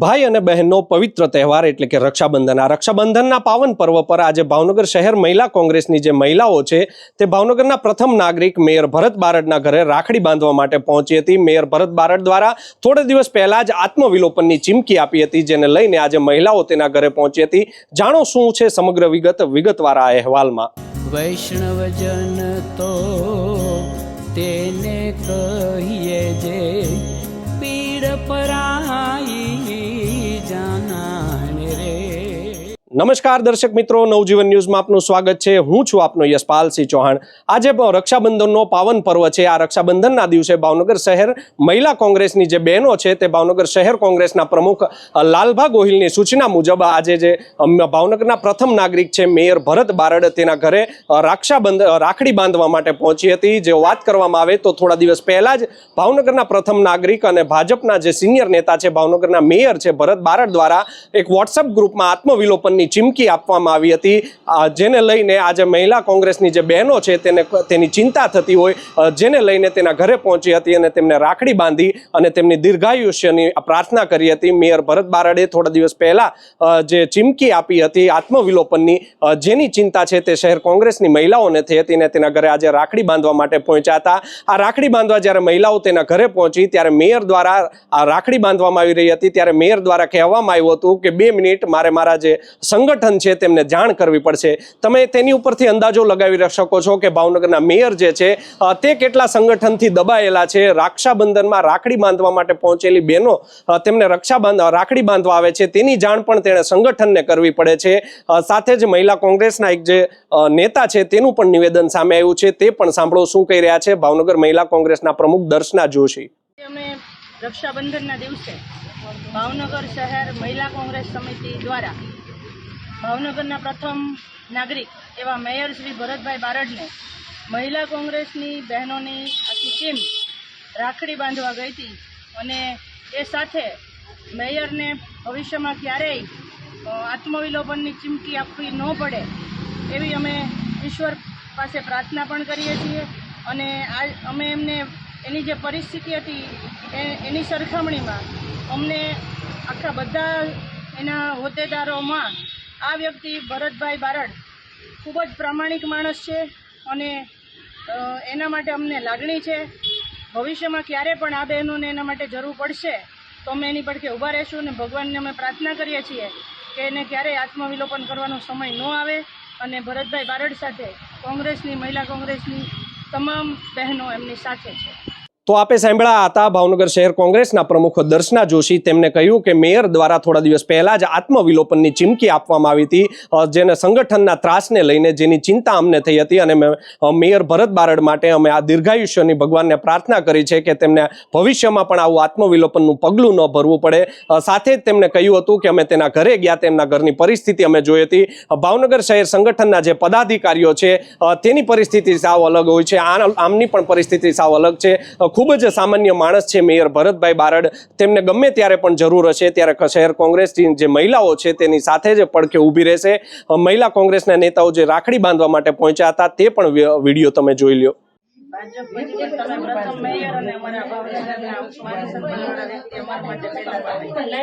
ભાઈ અને બહેનનો પવિત્ર તહેવાર એટલે કે રક્ષાબંધન. આ રક્ષાબંધનના પાવન પર્વ પર આજે ભાવનગર શહેર મહિલા કોંગ્રેસની જે મહિલાઓ છે, તે ભાવનગરના પ્રથમ નાગરિક મેયર ભરત બારડના ઘરે રાખડી બાંધવા માટે પહોંચી હતી. મેયર ભરત બારડ દ્વારા થોડા દિવસ પહેલા જ આત્મવિલોપનની ચીમકી આપી હતી, જેને લઈને આજે મહિલાઓ તેના ઘરે પહોંચી હતી. જાણો શું છે સમગ્ર વિગત વિગતવાર આ અહેવાલમાં? વૈષ્ણવજન તો તેને કહીએ જે પરાઈ નમસ્કાર દર્શક મિત્રો નવજીવન ન્યૂઝમાં આપનું સ્વાગત છે. હું છું આપનો યશપાલસિંહ ચૌહાણ. આજે રક્ષાબંધનનો પાવન પર્વ છે. આ રક્ષાબંધનના દિવસે ભાવનગર શહેર મહિલા કોંગ્રેસની જે બહેનો છે તે ભાવનગર શહેર કોંગ્રેસના પ્રમુખ લાલભા ગોહિલની સૂચના મુજબ આજે જે ભાવનગરના પ્રથમ નાગરિક છે મેયર ભરત બારડ તેના ઘરે અ, રક્ષાબંધ રાખડી બાંધવા માટે પહોંચી હતી. જે વાત કરવામાં આવે તો થોડા દિવસ પહેલાં જ ભાવનગરના પ્રથમ નાગરિક અને ભાજપના જે સિનિયર નેતા છે ભાવનગરના મેયર છે ભરત બારડ દ્વારા એક વોટ્સઅપ ગ્રુપમાં આત્મવિલોપનની ચીમકી આપવામાં આવી હતી. જેને લઈને આજે મહિલા કોંગ્રેસની જે બહેનો છે તેને તેની ચિંતા થતી હોય જેને લઈને તેના ઘરે પહોંચી હતી અને તેમને રાખડી બાંધી અને તેમની દીર્ઘાયુષ્યની પ્રાર્થના કરી હતી. મેયર ભરત બારડે થોડા દિવસ પહેલા જે ચીમકી આપી હતી આત્મવિલોપનની જેની ચિંતા છે તે શહેર કોંગ્રેસની મહિલાઓને થઈ હતી અને તેના ઘરે આજે રાખડી બાંધવા માટે પહોંચ્યા હતા. આ રાખડી બાંધવા જ્યારે મહિલાઓ તેના ઘરે પહોંચી, ત્યારે મેયર દ્વારા આ રાખડી બાંધવામાં આવી રહી હતી. ત્યારે મેયર દ્વારા કહેવામાં આવ્યું હતું કે બે મિનિટ મારે મારા જે સંગઠન છે, તેમને જાણ કરવી પડશે. તમે તેની ઉપરથી અંદાજો લગાવી શકો છો કે ભાવનગરના મેયર જે છે તે કેટલા સંગઠનથી દબાયેલા છે રક્ષાબંધનમાં રાખડી બાંધવા માટે પહોંચેલી બહેનો તેમને રક્ષા બાંધ રાખડી બાંધવા આવે છે, તેની જાણ પણ તેણે સંગઠનને કરવી પડે છે. સાથે જ મહિલા કોંગ્રેસના એક જે નેતા છે, તેનું પણ નિવેદન સામે આવ્યું છે, તે પણ સાંભળો શું કહી રહ્યા છે ભાવનગર મહિલા કોંગ્રેસના પ્રમુખ દર્શના જોશી. રક્ષાબંધનના દિવસે ભાવનગર શહેર મહિલા કોંગ્રેસ સમિતિ દ્વારા ભાવનગરના પ્રથમ નાગરિક એવા મેયર શ્રી ભરતભાઈ બારડને મહિલા કોંગ્રેસની બહેનોની આખી ટીમ રાખડી બાંધવા ગઈ હતી અને એ સાથે મેયરને ભવિષ્યમાં ક્યારેય આત્મવિલોપનની ચીમકી આપવી ન પડે એવી અમે ઈશ્વર પાસે પ્રાર્થના પણ કરીએ છીએ અને આ, અમે એમને એની જે પરિસ્થિતિ હતી એ, એની સરખામણીમાં અમને આખા બધા એના હોદ્દેદારોમાં આ વ્યક્તિ ભરતભાઈ બારડ ખૂબ જ પ્રામાણિક માણસ છે અને એના માટે અમને લાગણી છે. ભવિષ્યમાં ક્યારે પણ આ બહેનોને એના માટે જરૂર પડશે, તો અમે એની પડખે ઊભા રહીશું અને ભગવાનને અમે પ્રાર્થના કરીએ છીએ કે એને ક્યારેય આત્મવિલોપન કરવાનો સમય ન આવે અને ભરતભાઈ બારડ સાથે કોંગ્રેસની, મહિલા કોંગ્રેસની તમામ બહેનો એમની સાથે છે. તો આપે સાંભળ્યા હતા ભાવનગર શહેર કોંગ્રેસના પ્રમુખ દર્શના જોશી. તેમને કહ્યું કે મેયર દ્વારા થોડા દિવસ પહેલા જ આત્મવિલોપનની ચીમકી આપવામાં આવી હતી જેને સંગઠનના ત્રાસને લઈને જેની ચિંતા અમને થઈ હતી અને મેયર ભરત બારડ માટે અમે આ દીર્ઘાયુષ્યની ભગવાનને પ્રાર્થના કરી છે કે તેમને ભવિષ્યમાં પણ આવું આત્મવિલોપનનું પગલું ન ભરવું પડે. સાથે જ તેમણે કહ્યું હતું કે અમે તેના ઘરે ગયા તેમના ઘરની પરિસ્થિતિ અમે જોઈ હતી. ભાવનગર શહેર સંગઠનના જે પદાધિકારીઓ છે તેની પરિસ્થિતિ સાવ અલગ હોય છે આમની પણ પરિસ્થિતિ સાવ અલગ છે. અ, ખૂબ જ સામાન્ય માણસ છે મેયર ભરતભાઈ બારડ. તેમને ગમે ત્યારે પણ જરૂર હશે ત્યારે શહેર કોંગ્રેસની જે મહિલાઓ છે તેની સાથે જ પડખે ઊભી રહેશે. મહિલા કોંગ્રેસના નેતાઓ જે રાખડી બાંધવા માટે પહોંચ્યા હતા તે પણ વીડિયો તમે જોઈ લ્યો. ભાજપ પછી તમે પ્રથમ મેયર અને અમારા ભાવનગરના માન સન્માનવાળા વ્યક્તિ અમારા માટે પહેલા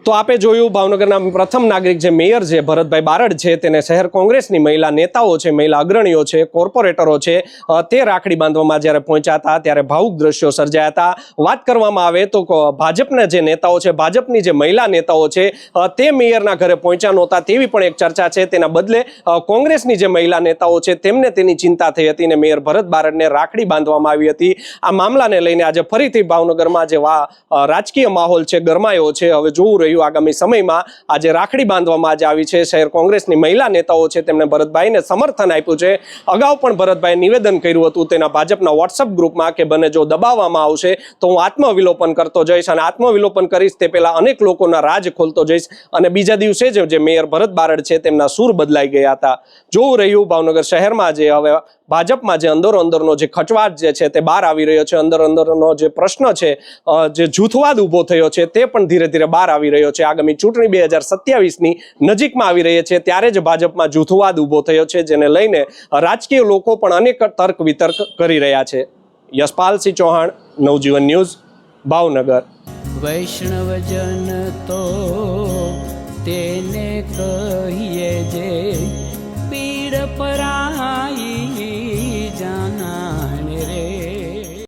તો આપે જોયું, ભાવનગરના પ્રથમ નાગરિક જે મેયર છે, ભરતભાઈ બારડ છે, તેને શહેર કોંગ્રેસની મહિલા નેતાઓ છે, મહિલા અગ્રણીઓ છે, કોર્પોરેટરો છે તે રાખડી બાંધવામાં જ્યારે પહોંચ્યા હતા, ત્યારે ભાવુક દ્રશ્યો સર્જાયા હતા. વાત કરવામાં આવે તો ભાજપના જે નેતાઓ છે, ભાજપની જે મહિલા નેતાઓ છે તે મેયરના ઘરે પહોંચ્યા નહોતા તેવી પણ એક ચર્ચા છે. તેના બદલે કોંગ્રેસની જે મહિલા નેતાઓ છે, તેમને તેની ચિંતા થઈ હતી અને મેયર ભરત બારડને રાખડી બાંધવામાં આવી હતી. આ મામલાને લઈને આજે ફરીથી ભાવનગરમાં જે રાજકીય માહોલ છે, ગરમાયો છે. હવે જોવું રહ્યું આગામી સમયમાં. આજે રાખડી બાંધવામાં આજે આવી છે. શહેર કોંગ્રેસની મહિલા નેતાઓ છે, તેમણે ભરતભાઈને સમર્થન આપ્યું છે. અગાઉ પણ ભરતભાઈએ નિવેદન કર્યું હતું તેના ભાજપના વોટ્સઅપ ગ્રુપમાં કે બને જો દબાવવામાં આવશે, તો હું આત્મવિલોપન કરતો જઈશ અને આત્મવિલોપન કરીશ તે પહેલા અનેક લોકોના રાજ ખોલતો જઈશ અને બીજા દિવસે જ જે મેયર ભરત બારડ છે, તેમના સૂર બદલાઈ ગયા હતા. જોવું રહ્યું, ભાવનગર શહેરમાં જે હવે ભાજપમાં જે અંદરો અંદરનો જે ખચવાટ જે છે તે બહાર આવી રહ્યો છે. અંદર અંદરનો જે પ્રશ્ન છે જે જૂથવાદ ઊભો થયો છે તે પણ ધીરે ધીરે બહાર આવી રહ્યો છે. આગામી ચૂંટણી બે હજાર સત્યાવીસની નજીકમાં આવી રહી છે. ત્યારે જ ભાજપમાં જૂથવાદ ઊભો થયો છે, જેને લઈને રાજકીય લોકો પણ અનેક તર્ક વિતર્ક કરી રહ્યા છે. યશપાલસિંહ ચૌહાણ, નવજીવન ન્યૂઝ, ભાવનગર. વૈષ્ણવજન તો તેને કહીએ જે પીડ પરાઈ